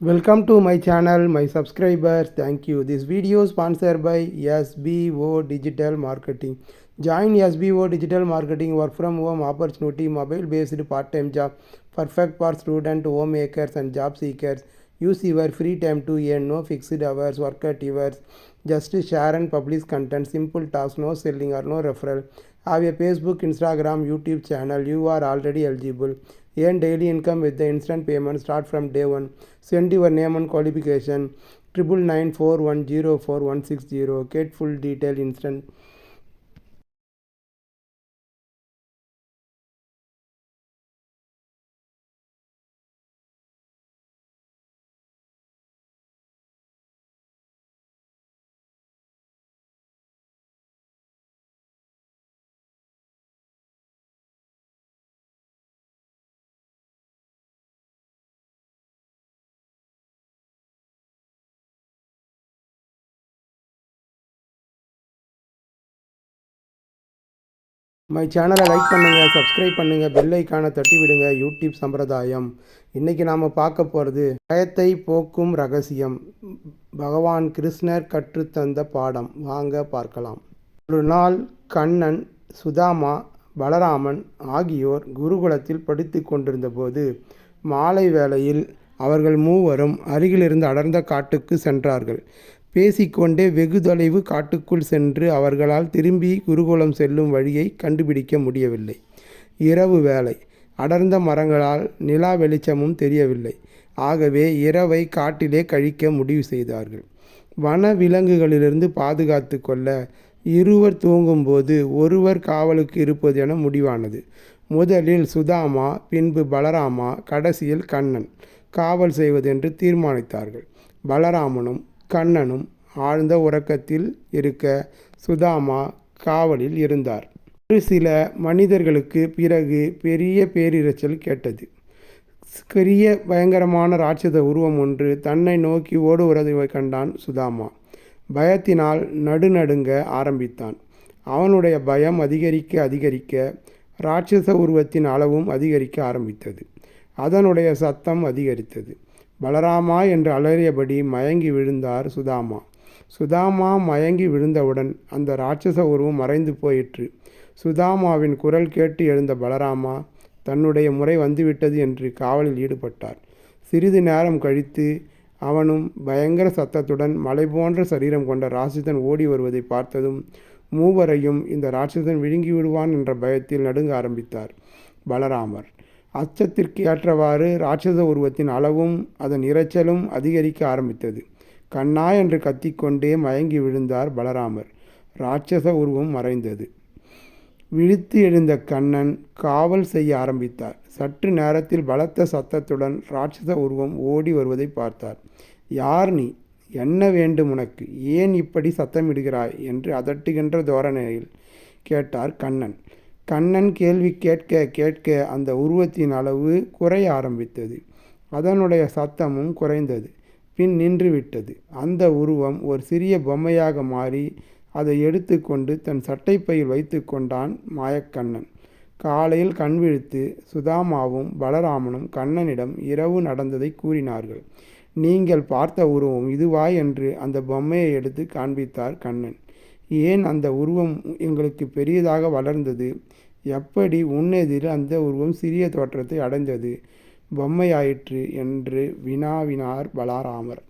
Welcome to my channel, my subscribers. Thank you. This video is sponsored by SBO Digital Marketing. Join SBO Digital Marketing work from home opportunity, mobile based part time job, perfect for student, homemakers, and job seekers. Use your free time to earn no fixed hours, work at yours. Just share and publish content, simple tasks, no selling or no referral. Have a Facebook, Instagram, YouTube channel. You are already eligible. Earn daily income with the instant payment. Start from day one. Send your name and qualification. Triple nine four one zero four one six zero. Get full detail instant. My சேனலை like பண்ணுங்கள் subscribe பண்ணுங்கள் bell ஐக்கானை தட்டி விடுங்க YouTube சம்பிரதாயம். இன்றைக்கி நாம் பார்க்க போகிறது பயத்தை போக்கும் ரகசியம். பகவான் கிருஷ்ணர் கற்றுத்தந்த பாடம். வாங்க பார்க்கலாம். ஒரு நாள் கண்ணன் சுதாமா பலராமன் ஆகியோர் குருகுலத்தில் படித்து கொண்டிருந்த போது மாலை வேளையில் அவர்கள் மூவரும் அருகிலிருந்து அடர்ந்த காட்டுக்கு சென்றார்கள். பேசிக்கொண்டே வெகு தொலைவு காட்டுக்குள் சென்று அவர்களால் திரும்பி குருகுலம் செல்லும் வழியை கண்டுபிடிக்க முடியவில்லை. இரவு வேலை அடர்ந்த மரங்களால் நிலா வெளிச்சமும் தெரியவில்லை. ஆகவே இரவை காட்டிலே கழிக்க முடிவு செய்தார்கள். வன விலங்குகளிலிருந்து பாதுகாத்து கொள்ள இருவர் தூங்கும்போது ஒருவர் காவலுக்கு இருப்பது என முடிவானது. முதலில் சுதாமா பின்பு பலராமா கடைசியில் கண்ணன் காவல் செய்வதென்று தீர்மானித்தார்கள். பலராமனும் கண்ணனும் ஆழ்ந்த உறக்கத்தில் இருக்க சுதாமா காவலில் இருந்தார். ஒரு சில மனிதர்களுக்கு பிறகு பெரிய பேரிரைச்சல் கேட்டது. பெரிய பயங்கரமான ராட்சத உருவம் ஒன்று தன்னை நோக்கி ஓடுவதை கண்டான் சுதாமா. பயத்தினால் நடுநடுங்க ஆரம்பித்தான். அவனுடைய பயம் அதிகரிக்க அதிகரிக்க ராட்சச உருவத்தின் அளவும் அதிகரிக்க ஆரம்பித்தது. அதனுடைய சத்தம் அதிகரித்தது. பலராமா என்று அலறியபடி மயங்கி விழுந்தார் சுதாமா. சுதாமா மயங்கி விழுந்தவுடன் அந்த ராட்சச உருவம் மறைந்து போயிற்று. சுதாமாவின் குரல் கேட்டு எழுந்த பலராமா தன்னுடைய முறை வந்துவிட்டது என்று காவலில் ஈடுபட்டார். சிறிது நேரம் கழித்து அவனும் பயங்கர சத்தத்துடன் மலை போன்ற சரீரம் கொண்ட ராட்சசன் ஓடி வருவதை பார்த்ததும் மூவரையும் இந்த ராட்சசன் விழுங்கி விடுவான் என்ற பயத்தில் நடுங்க ஆரம்பித்தார் பலராமர். அச்சத்திற்கு ஏற்றவாறு ராட்சச உருவத்தின் அளவும் அதன் இரைச்சலும் அதிகரிக்க ஆரம்பித்தது. கண்ணா என்று கத்திக்கொண்டே மயங்கி விழுந்தார் பலராமர். ராட்சச உருவம் மறைந்தது. விழித்து எழுந்த கண்ணன் காவல் செய்ய ஆரம்பித்தார். சற்று நேரத்தில் பலத்த சத்தத்துடன் ராட்சச உருவம் ஓடி வருவதை பார்த்தார். யார் நீ? என்ன வேண்டும் உனக்கு? ஏன் இப்படி சத்தமிடுகிறாய்? என்று அதட்டுகின்ற தோரணையில் கேட்டார் கண்ணன். கண்ணன் கேள்வி கேட்க கேட்க அந்த உருவத்தின் அளவு குறைய ஆரம்பித்தது. அதனுடைய சத்தமும் குறைந்தது. பின் நின்றுவிட்டது அந்த உருவம் ஒரு சிறிய பொம்மையாக மாறி அதை எடுத்துக்கொண்டு தன் சட்டைப்பையில் வைத்து கொண்டான் மாயக்கண்ணன். காலையில் கண்விழித்து சுதாமாவும் பலராமனும் கண்ணனிடம் இரவு நடந்ததை கூறினார்கள். நீங்கள் பார்த்த உருவம் இதுவா? என்று அந்த பொம்மையை எடுத்து காண்பித்தார் கண்ணன். ஏன் அந்த உருவம் எங்களுக்கு பெரியதாக வளர்ந்தது? எப்படி உன்னெதிரில் அந்த உருவம் சிறிய தோற்றத்தை அடைந்தது? பொம்மையாயிற்று என்று வினாவினார் பலாராமர்.